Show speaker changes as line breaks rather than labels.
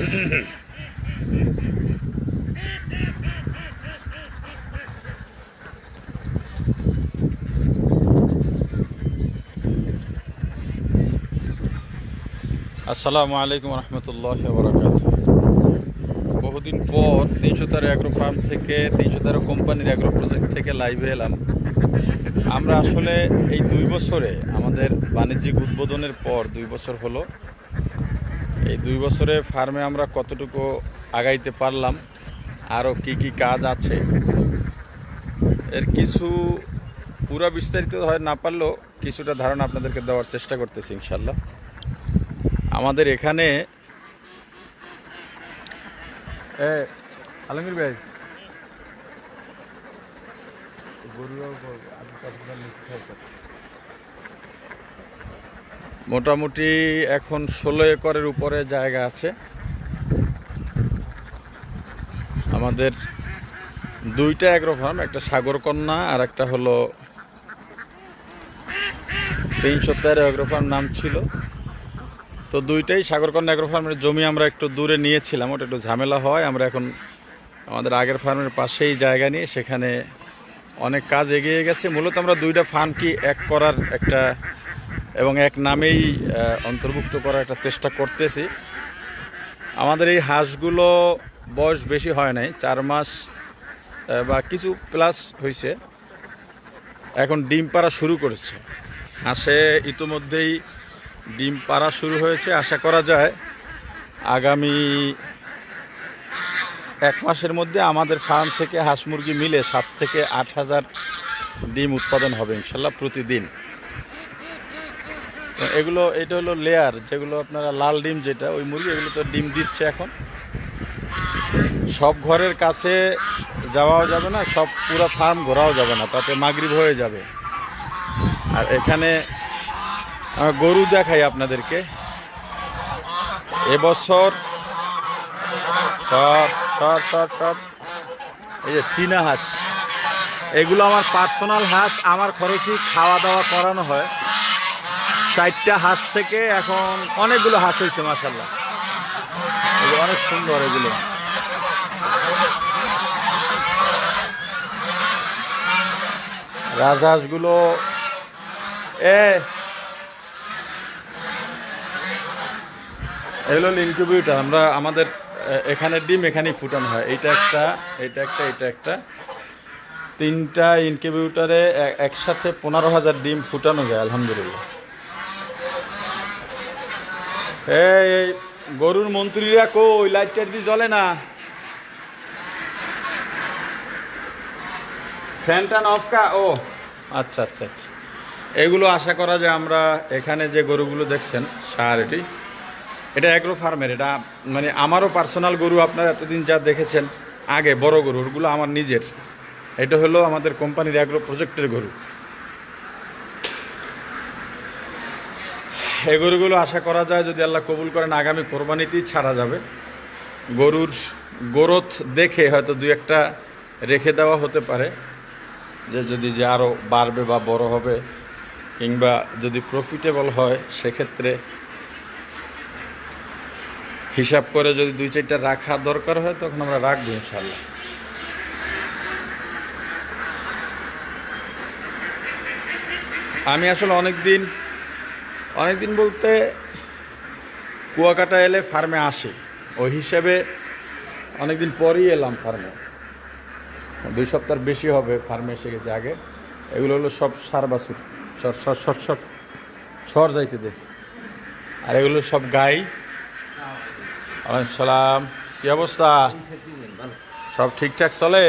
আসসালামু আলাইকুম রহমতুল্লাহ বরাকাত বহুদিন পর তিনশো তেরো অ্যাগ্রো ফার্ম থেকে তিনশো তেরো কোম্পানির অ্যাগ্রো প্রজেক্ট থেকে লাইভে এলাম। আমরা আসলে এই দুই বছরে আমাদের বাণিজ্যিক উদ্বোধনের পর দুই বছর হলো এই দুই বছরে ফার্মে আমরা কতটুকু আগাইতে পারলাম? আরও কি কি কাজ আছে? এর কিছু পুরা বিস্তারিত হয় না পারলেও কিছুটা ধারণা আপনাদেরকে দেওয়ার চেষ্টা করতেছি ইনশাল্লাহ। আমাদের এখানে আলমগীর ভাই। মোটামুটি এখন ষোলো একরের উপরে জায়গা আছে। আমাদের দুইটা অ্যাগ্রো ফার্ম, একটা সাগরকন্যা আর একটা হলো তিনশো তেরো অ্যাগ্রো ফার্ম নাম ছিল। তো দুইটাই সাগরকন্যা অ্যাগ্রো ফার্মের জমি আমরা একটু দূরে নিয়েছিলাম, ওটা একটু ঝামেলা হয়। আমরা এখন আমাদের আগের ফার্মের পাশেই জায়গা নিয়ে সেখানে অনেক কাজ এগিয়ে গেছে। মূলত আমরা দুইটা ফার্ম কি এক করার একটা এবং এক নামেই অন্তর্ভুক্ত করার একটা চেষ্টা করতেছি। আমাদের এই হাঁসগুলো বয়স বেশি হয় নাই, চার মাস বা কিছু প্লাস হয়েছে এখন ডিম পাড়া শুরু করেছে। হাঁসে ইতোমধ্যেই ডিম পাড়া শুরু হয়েছে, আশা করা যায়। আগামী এক মাসের মধ্যে আমাদের ফার্ম থেকে হাঁস মুরগি মিলে সাত থেকে আট হাজার ডিম উৎপাদন হবে ইনশাল্লাহ প্রতিদিন। এগুলো, এটা হলো লেয়ার যেগুলো আপনারা লাল ডিম যেটা, ওই মুরগি, এগুলো তো ডিম দিচ্ছে এখন। সব ঘরের কাছে যাওয়াও যাবে না, সব পুরো ফার্ম ঘোরাও যাবে না, তাতে মাগরিব হয়ে যাবে। আর এখানে গরু দেখাই আপনাদেরকে। এবছর সব সব সব সব, এই যে চীনা হাঁস। এগুলো আমার পার্সোনাল হাঁস, আমার খরচই খাওয়া দাওয়া করানো হয়। চারটা হাঁস থেকে এখন অনেকগুলো হাঁস হয়েছে মাসাল্লাহ অনেক সুন্দর এগুলো। রাজহাঁসগুলো এ, এগুলো হলো ইনকিউবেটর আমরা আমাদের এখানে ডিম, এখানেই ফুটানো হয়। এইটা একটা এইটা একটা এটা একটা। তিনটা ইনকিউবেটরে এ- একসাথে পনেরো হাজার ডিম ফুটানো যায়, আলহামদুলিল্লাহ। এই গরুর মন্ত্রীরা কই? লাইট টাইট দিয়ে জ্বলে না? ফ্যান ট্যান অফ কা? ও আচ্ছা আচ্ছা আচ্ছা। এগুলো আশা করা যে আমরা এখানে যে গরুগুলো দেখছেন, সার এটি, এটা অ্যাগ্রো ফার্মের এটা মানে আমারও পার্সোনাল গরু, আপনারা এতদিন যা দেখেছেন, আগে বড় গরু ওগুলো আমার নিজের। এটা হলো আমাদের কোম্পানির অ্যাগ্রো প্রজেক্টের গরু। এই গরুগুলো আশা করা যায় যদি আল্লাহ কবুল করেন, আগামী কোরবানিতেই ছাড়া যাবে। গরুর গ্রোথ দেখে হয়তো দু একটা রেখে দেওয়া হতে পারে, যে যদি যে আরও বাড়বে বা বড় হবে, কিংবা যদি প্রফিটেবল হয়, সেক্ষেত্রে হিসাব করে যদি দুই চারটা রাখা দরকার হয়, তখন আমরা রাখব ইনশাল্লাহ আমি আসলে অনেক দিন অনেক দিন বলতে কুয়াকাটা এলে ফার্মে আসি। ওই হিসেবে অনেক দিন পরই এলাম ফার্মে। দুই সপ্তাহ বেশি হবে ফার্মে এসে গেছে আগে। এগুলো হলো সব সার বাছুর সর সর সর সর সর যাইতে দে। আর এগুলো সব গাই। সালাম। কি অবস্থা? সব ঠিকঠাক চলে?